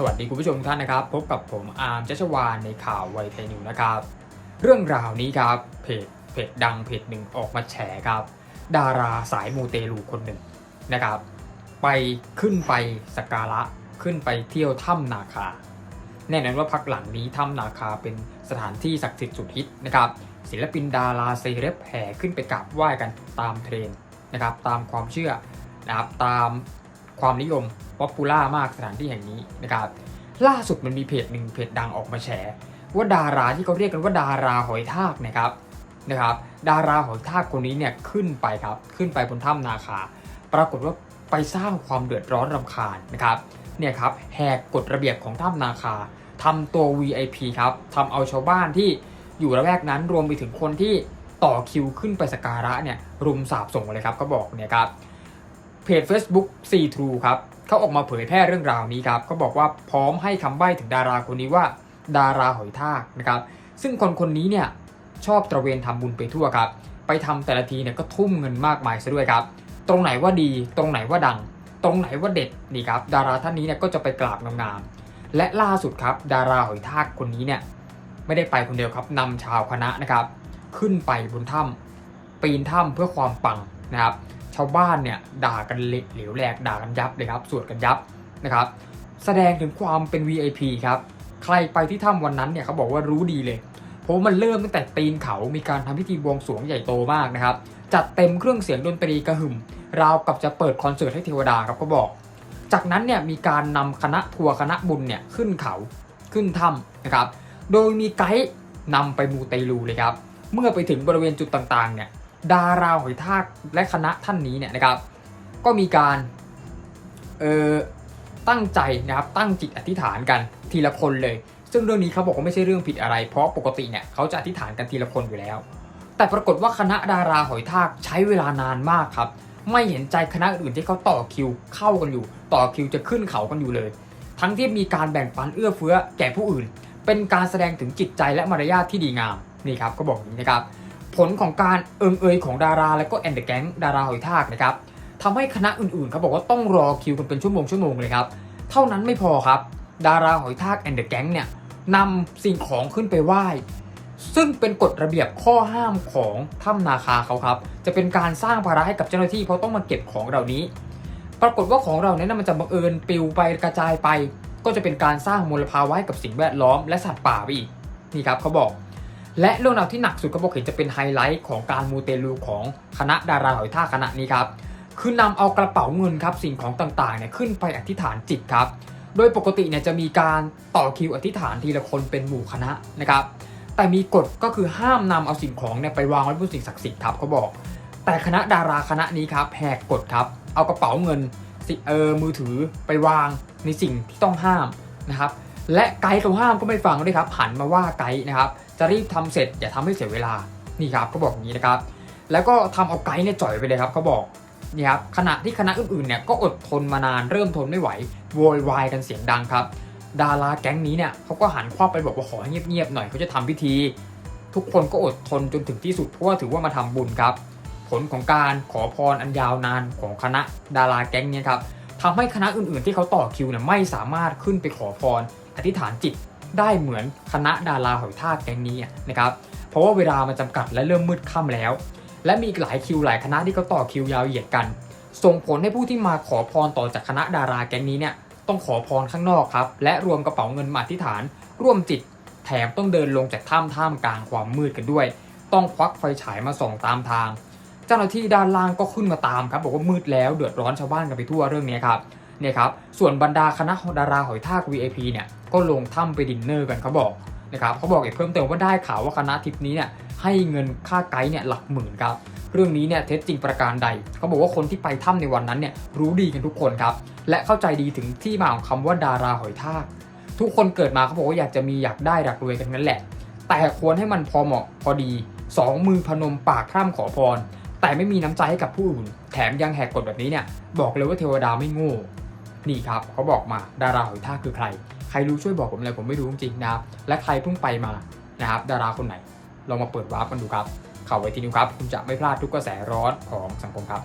สวัสดีคุณผู้ชมทุกท่านนะครับ พบกับผมอาร์มจัชวานในข่าวไวไทยนิวนะครับ เรื่องราวนี้ครับเพจเพจดังเพจหนึ่งออกมาแฉครับ ดาราสายมูเตลูคนหนึ่งนะครับ ไปขึ้นไปสักการะขึ้นไปเที่ยวถ้ำนาคา แน่นอนว่าพักหลังนี้ถ้ำนาคาเป็นสถานที่ศักดิ์สิทธิ์สุดฮิตนะครับ ศิลปินดาราเซเลบแห่ขึ้นไปกราบไหว้กันตามเทรนนะครับ ตามความเชื่อนะครับตาม ความนิยมป๊อปปูล่ามากสถานที่แห่งนี้นะครับ ล่าสุดมันมีเพจหนึ่งเพจดังออกมาแฉว่าดาราที่เขาเรียกกันว่าดาราหอยทากนะครับนะครับ ดาราหอยทากคนนี้เนี่ยขึ้นไปครับขึ้นไปบนถ้ำนาคา ปรากฏว่าไปสร้างความเดือดร้อนรำคาญนะครับเนี่ยครับแหกกฎระเบียบของถ้ำนาคาทำตัว VIP ครับทำเอาชาวบ้านที่อยู่ระแวกนั้นรวมไปถึงคนที่ต่อคิวขึ้นไปสักการะเนี่ยรุมสาบส่งเลยครับก็บอกเนี่ยครับ เพจ Facebook c True ครับเขาออกมาเผยแพร่เรื่องราวนี้ครับเขาบอกว่าพร้อมให้คำใบ้ถึงดาราคนนี้ว่า ดาราหอยทากนะครับซึ่งคนคนนี้เนี่ยชอบตระเวนทำบุญไปทั่วครับ ไปทำแต่ละทีเนี่ยก็ทุ่มเงินมากมายซะด้วยครับ ตรงไหนว่าดี ตรงไหนว่าดัง ตรงไหนว่าเด็ดนี่ครับ ดาราท่านนี้เนี่ยก็จะไปกราบงามๆและล่าสุดครับ ดาราหอยทากคนนี้เนี่ยไม่ได้ไปคนเดียวครับนำชาวคณะนะครับ ขึ้นไปบนถ้ำปีนถ้ำเพื่อความปังนะครับ ชาวบ้านเนี่ยด่ากันเละเหลวแหลกด่ากันยับเลยครับสวดกันยับนะครับ แสดงถึงความเป็น VIP ครับใครไปที่ถ้ำวันนั้นเนี่ยเขาบอกว่ารู้ดีเลย เพราะมันเริ่มตั้งแต่ตีนเขามีการทำพิธีบวงสรวงใหญ่โตมากนะครับ จัดเต็มเครื่องเสียงดนตรีกระหึ่ม ราวกับจะเปิดคอนเสิร์ตให้เทวดาครับก็บอก จากนั้นเนี่ยมีการนำคณะทัวร์คณะบุญเนี่ยขึ้นเขาขึ้นถ้ำนะครับ โดยมีไกด์นำไปมูเตลูเลยครับ เมื่อไปถึงบริเวณจุดต่างๆเนี่ย ดาราหอยทากและคณะท่านนี้เนี่ยนะครับ ก็มีการเอ่อตั้งใจนะครับตั้งจิตอธิษฐานกันทีละคนเลย ซึ่งเรื่องนี้เขาบอกว่าไม่ใช่เรื่องผิดอะไร เพราะปกติเนี่ยเขาจะอธิษฐานกันทีละคนอยู่แล้ว แต่ปรากฏว่าคณะดาราหอยทากใช้เวลานานมากครับ ไม่เห็นใจคณะอื่นที่เขาต่อคิวเข้ากันอยู่ ต่อคิวจะขึ้นเขากันอยู่เลย ทั้งที่มีการแบ่งปันเอื้อเฟื้อแก่ผู้อื่น เป็นการแสดงถึงจิตใจและมารยาทที่ดีงามนี่ครับก็บอกอย่างนี้นะครับ ผลของการเอิงเอยของดาราและก็แอนเดอร์แก๊งดาราหอยทากนะครับทำให้คณะอื่นๆเขาบอกว่าต้องรอคิวกันเป็นชั่วโมงชั่วโมงเลยครับ เท่านั้นไม่พอครับ ดาราหอยทากแอนเดอร์แก๊งเนี่ยนำสิ่งของขึ้นไปไหว้ ซึ่งเป็นกฎระเบียบข้อห้ามของถ้ำนาคาเขาครับ จะเป็นการสร้างภาระให้กับเจ้าหน้าที่เพราะต้องมาเก็บของเหล่านี้ ปรากฏว่าของเราเนี่ยมันจะบังเอิญปลิวไปกระจายไป ก็จะเป็นการสร้างมลภาวะให้กับสิ่งแวดล้อมและสัตว์ป่าไปอีกนี่ครับเขาบอก และเรื่องราวที่หนักสุดเขาบอกเห็นจะเป็นไฮไลท์ของการมูเตลูของคณะดาราหอยท่าคณะนี้ครับคือนำเอากระเป๋าเงินครับสิ่งของต่างๆเนี่ยขึ้นไปอธิษฐานจิตครับ โดยปกติเนี่ยจะมีการต่อคิวอธิษฐานทีละคนเป็นหมู่คณะนะครับ แต่มีกฎก็คือห้ามนำเอาสิ่งของเนี่ยไปวางไว้บนสิ่งศักดิ์สิทธิ์ครับเขาบอก แต่คณะดาราคณะนี้ครับแหกกฎครับ เอากระเป๋าเงินสิเออมือถือไปวางในสิ่งที่ต้องห้ามนะครับ และไกด์เขาห้ามก็ไม่ฟังด้วยครับหันมาว่าไกด์นะครับจะรีบทำเสร็จอย่าทำให้เสียเวลานี่ครับเขาบอกอย่างนี้นะครับ แล้วก็ทำเอาไกด์เนี่ยจ่อยไปเลยครับเขาบอกนี่ครับขณะที่คณะอื่นๆเนี่ยก็อดทนมานานเริ่มทนไม่ไหวโวยวายกันเสียงดังครับ ดาราแก๊งนี้เนี่ยเขาก็หันคว้าไปบอกว่าขอให้เงียบๆหน่อยเขาจะทำพิธี ทุกคนก็อดทนจนถึงที่สุดเพราะว่าถือว่ามาทำบุญครับ ผลของการขอพรอันยาวนานของคณะดาราแก๊งเนี้ครับทำให้คณะอื่นๆ ที่เขาต่อคิวเนี่ยไม่สามารถขึ้นไปขอพร อธิษฐานจิตได้เหมือนคณะดาราหอยทากแก๊งนี้นะครับเพราะว่าเวลามันจำกัดและเริ่มมืดค่ำแล้ว และมีอีกหลายคิวหลายคณะที่เขาต่อคิวยาวเหยียดกัน ส่งผลให้ผู้ที่มาขอพรต่อจากคณะดาราแก๊งนี้เนี่ยต้องขอพรข้างนอกครับและรวมกระเป๋าเงินมาอธิษฐาน ร่วมจิตแถมต้องเดินลงจากถ้ำท่ามกลางความมืดกันด้วย ต้องควักไฟฉายมาส่องตามทาง เจ้าหน้าที่ด้านล่างก็ขึ้นมาตามครับบอกว่ามืดแล้วเดือดร้อนชาวบ้านกันไปทั่วเรื่องนี้ครับ เนี่ยครับส่วนบรรดาคณะดาราหอยทาก VIP เนี่ยก็ลงถ้ำไปดินเนอร์กันเขาบอกนะครับเขาบอกอีกเพิ่มเติมว่าได้ข่าวว่าคณะทริปนี้เนี่ยให้เงินค่าไกด์เนี่ยหลักหมื่นครับเรื่องนี้เนี่ยเท็จจริงประการใด เขาบอกว่าคนที่ไปถ้ำในวันนั้นเนี่ยรู้ดีกันทุกคนครับ และเข้าใจดีถึงที่มาของคำว่าดาราหอยทาก ทุกคนเกิดมาเขาบอกว่าอยากจะมีอยากได้อยากรวยกันนั้นแหละ แต่ควรให้มันพอเหมาะพอดีสองมือพนมปากพร่ำขอพร แต่ไม่มีน้ำใจให้กับผู้อื่น แถมยังแหกกฎแบบนี้เนี่ยบอกเลยว่าเทวดาไม่โง่ นี่ครับเขาบอกมาดาราหอยทากคือใคร ใครรู้ช่วยบอกผมเลยผมไม่รู้จริงๆนะครับและใครเพิ่งไปมานะครับดาราคนไหนลองมาเปิดวาร์ปกันดูครับข่าวไว้ทีนี้ครับ คุณจะไม่พลาดทุกกระแสร้อนของสังคมครับ